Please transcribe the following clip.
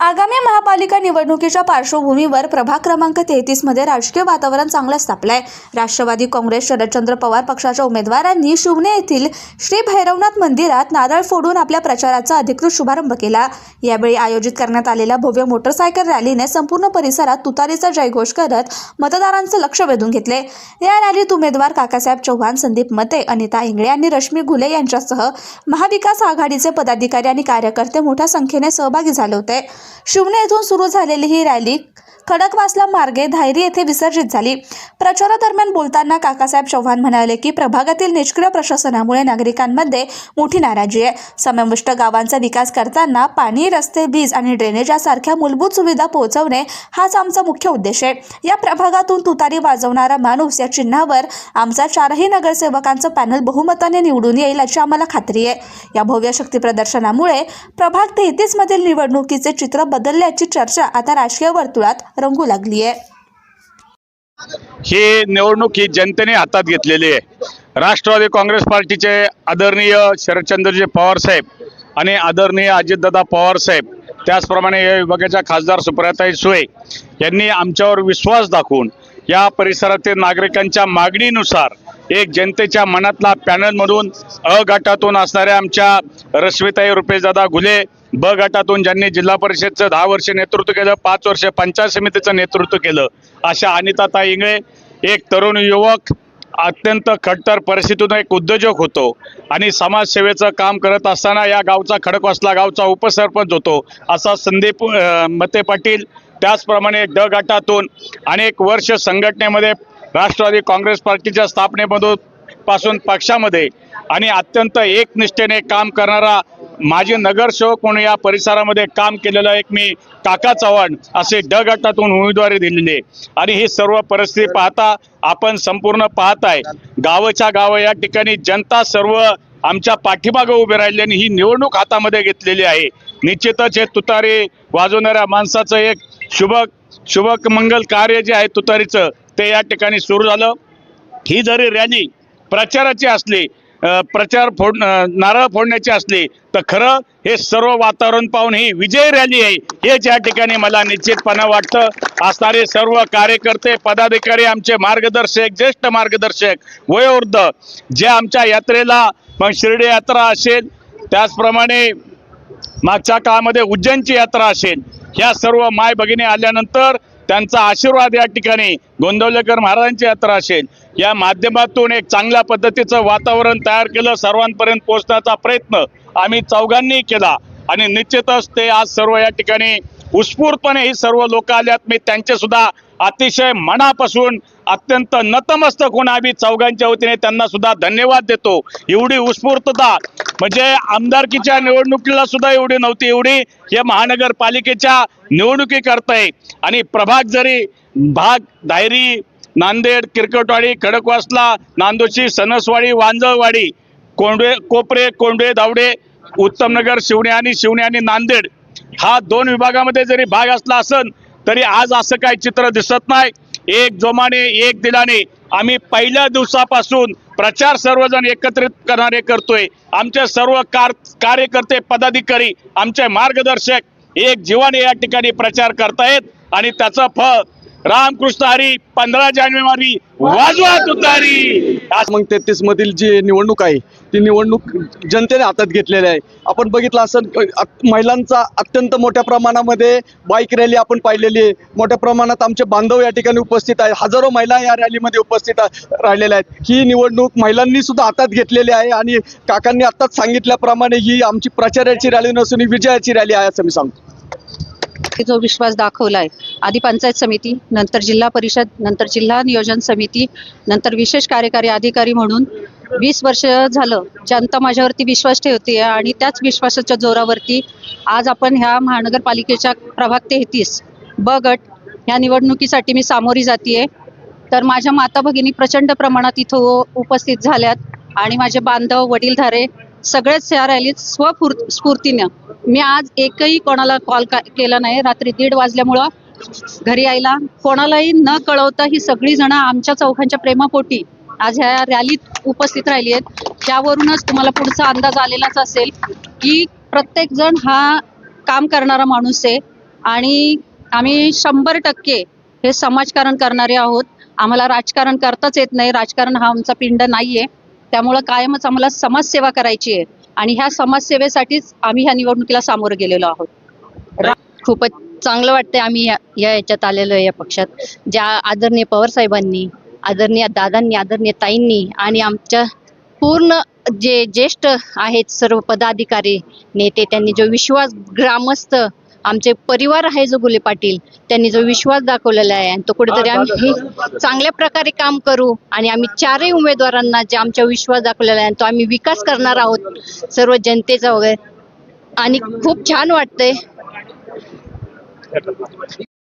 आगामी महापालिका निवडणुकीच्या पार्श्वभूमीवर प्रभाग क्रमांक तेहतीसमध्ये राजकीय वातावरण चांगलं तापलंय. राष्ट्रवादी काँग्रेस शरदचंद्र पवार पक्षाच्या उमेदवारांनी शिवणे येथील श्री भैरवनाथ मंदिरात नारळ फोडून आपल्या प्रचाराचा अधिकृत शुभारंभ केला. यावेळी आयोजित करण्यात आलेल्या भव्य मोटरसायकल रॅलीने संपूर्ण परिसरात तुतारीचा जयघोष करत मतदारांचं लक्ष वेधून घेतले. या रॅलीत उमेदवार काकासाहेब चव्हाण संदीप मते अनिता इंगळे आणि रश्मी घुले यांच्यासह महाविकास आघाडीचे पदाधिकारी आणि कार्यकर्ते मोठ्या संख्येने सहभागी झाले होते. शिवणे येथून सुरू झालेली ही रॅली खडकवासला मार्गे धायरी येथे विसर्जित झाली. प्रचारादरम्यान बोलताना काकासाहेब चव्हाण म्हणाले की प्रभागातील निष्क्रिय प्रशासनामुळे नागरिकांमध्ये मोठी नाराजी आहे. समाविष्ट गावांचा विकास करताना पाणी रस्ते वीज आणि ड्रेनेज यासारख्या मूलभूत सुविधा पोहोचवणे हाच आमचा मुख्य उद्देश आहे. या प्रभागातून तुतारी वाजवणारा माणूस या चिन्हावर आमचा चारही नगरसेवकांचं पॅनल बहुमताने निवडून येईल अशी आम्हाला खात्री आहे. या भव्य शक्ती प्रदर्शनामुळे प्रभाग तेहतीस मधील निवडणुकीचे चित्र बदलल्याची चर्चा आता राजकीय वर्तुळात रंगू लागली आहे ही निवडणूक ही जनतेने हातात घेतलेली आहे. राष्ट्रवादी काँग्रेस पार्टीचे आदरणीय शरदचंद्रजी पवार साहेब आणि आदरणीय अजितदादा पवार साहेब त्याचप्रमाणे या विभागाच्या खासदार सुप्रियाताई सुळे यांनी आमच्यावर विश्वास दाखवून या परिसरातील नागरिकांच्या मागणीनुसार एक जनतेच्या मनातला पॅनलमधून अ गटातून असणाऱ्या आमच्या रश्मिताई रुपेशदादा घुले ब गटातून ज्यांनी जिल्हा परिषदचं दहा वर्ष नेतृत्व केलं पाच वर्ष पंचायत समितीचं नेतृत्व केलं अशा अनिताताई इंगळे एक तरुण युवक अत्यंत खडतर परिस्थितीतून एक उद्योजक होतो आणि समाजसेवेचं काम करत असताना या गावचा खडकवासला गावचा उपसरपंच होतो असा संदीप मते पाटील. त्याचप्रमाणे ड गटातून अनेक वर्ष संघटनेमध्ये राष्ट्रवादी काँग्रेस पार्टीच्या स्थापनेमधून पासून पक्षामध्ये आणि अत्यंत एकनिष्ठेने काम करणारा माजी नगरसेवक म्हणून या परिसरामध्ये काम केलेलं एक मी काका चव्हाण असे ड गटातून उमेदवारी दिलेली आहे. आणि ही सर्व परिस्थिती पाहता आपण संपूर्ण पाहताय गावाच्या गाव या ठिकाणी जनता सर्व आमच्या पाठीमागं उभे राहिली आणि ही निवडणूक हातामध्ये घेतलेली आहे. निश्चितच हे तुतारी वाजवणाऱ्या माणसाचं एक शुभ शुभ मंगल कार्य जे आहे तुतारीचं ते या ठिकाणी सुरू झालं. ही जरी रॅली प्रचाराची असली प्रचार फोड नारळ फोडण्याची असली तर खरं हे सर्व वातावरण पाहून ही विजय रॅली आहे हेच या ठिकाणी मला निश्चितपणे वाटतं. असणारे सर्व कार्यकर्ते पदाधिकारी आमचे मार्गदर्शक ज्येष्ठ मार्गदर्शक वयोवृद्ध जे आमच्या यात्रेला मग शिर्डी यात्रा असेल त्याचप्रमाणे मागच्या काळामध्ये उज्जैनची यात्रा असेल ह्या सर्व माय भगिनी आल्यानंतर त्यांचा आशीर्वाद या ठिकाणी गोंदवलेकर महाराजांची यात्रा असेल. या माध्यमातून एक चांगल्या पद्धतीचं वातावरण तयार केलं सर्वांपर्यंत पोहोचण्याचा प्रयत्न आम्ही चौघांनी केला. आणि निश्चितच ते आज सर्व या ठिकाणी उत्स्फूर्तपणे ही सर्व लोक आल्यात. मी त्यांचे सुद्धा अतिशय मनापासून अत्यंत नतमस्तक होऊन आम्ही चौघांच्या वतीने त्यांना सुद्धा धन्यवाद देतो. एवढी उत्स्फूर्तता म्हणजे आमदारकीच्या निवडणुकीला सुद्धा एवढी नव्हती. एवढी हे महानगरपालिकेच्या निवडणुकी करताय आणि प्रभाग जरी भाग दायरी नांदेड किरकटवाडी खडकवासला नांदोशी सणसवाडी वांजळवाडी कोंडवे कोपरे कोंडवे दावडे उत्तमनगर शिवणे आणि शिवणे आणि नांदेड हा दोन विभागामध्ये जरी भाग असला असन तरी आज असं काही चित्र दिसत नाही. एक जोमाने एक दिलाने. आम्ही पहिल्या दिवसापासून प्रचार सर्वजण एकत्रित करणारे करतोय. आमचे सर्व कार कार्यकर्ते पदाधिकारी आमचे मार्गदर्शक एक जीवाने या ठिकाणी प्रचार करतायत आणि त्याचं फळ रामकृष्ण हरी पंधरा जानेवारी वाजवा तुतारी. आज मग तेहतीस मधील जी निवडणूक आहे ती निवडणूक जनतेने हातात घेतलेली आहे. आपण बघितलं असं महिलांचा अत्यंत मोठ्या प्रमाणामध्ये बाईक रॅली आपण पाहिलेली आहे. मोठ्या प्रमाणात आमचे बांधव या ठिकाणी उपस्थित आहेत. हजारो महिला या रॅलीमध्ये उपस्थित राहिलेल्या आहेत. ही निवडणूक महिलांनी सुद्धा हातात घेतलेली आहे आणि काकांनी आत्ताच सांगितल्याप्रमाणे ही आमची प्रचाराची रॅली नसून ही विजयाची रॅली आहे असं मी सांगतो. जो विश्वास आहे आधी पंचायत समिती नंतर जिल्हा परिषद नंतर जिल्हा नियोजन समिती नंतर विशेष कार्यकारी अधिकारी म्हणून वीस वर्ष झालं जनता माझ्यावरती विश्वास ठेवते आणि त्याच विश्वासाच्या जोरावरती आज आपण ह्या महानगरपालिकेच्या प्रभाग तेहतीस ब गट ह्या निवडणुकीसाठी मी सामोरी जातीये. तर माझ्या माता भगिनी प्रचंड प्रमाणात इथं उपस्थित झाल्यात आणि माझे बांधव वडीलधारे सगळेच या रॅलीत स्वफूर स्फूर्तीनं मी आज एकही कोणाला कॉल केला नाही. रात्री दीड वाजल्यामुळं घरी यायला कोणालाही न कळवता ही सगळी जण आमच्या चौघांच्या प्रेमापोटी आज ह्या रॅलीत उपस्थित राहिली आहेत त्यावरूनच तुम्हाला पुढचा अंदाज आलेलाच असेल की प्रत्येक जण हा काम करणारा माणूस आहे आणि आम्ही शंभर टक्के हे समाजकारण करणारे आहोत. आम्हाला राजकारण करताच येत नाही. राजकारण हा आमचा पिंड नाहीये. त्यामुळं कायमच आम्हाला समाजसेवा करायची आहे आणि ह्या समाजसेवेसाठीच आम्ही ह्या निवडणुकीला सामोरं गेलेलो आहोत. खूपच चांगलं वाटतंय आम्ही या या याच्यात आलेलो आहे या पक्षात. ज्या आदरणीय पवार साहेबांनी आदरणीय दादांनी आदरणीय ताईंनी आणि आमच्या पूर्ण जे ज्येष्ठ आहेत सर्व पदाधिकारी नेते त्यांनी जो विश्वास ग्रामस्थ आमचे परिवार आहे जो गुले पाटील त्यांनी जो विश्वास दाखवलेला आहे आणि तो कुठेतरी आम्ही चांगल्या प्रकारे काम करू आणि आम्ही चारही उमेदवारांना जे आमच्या विश्वास दाखवलेला आहे तो आम्ही विकास करणार आहोत सर्व जनतेचा वगैरे. आणि खूप छान वाटतंय.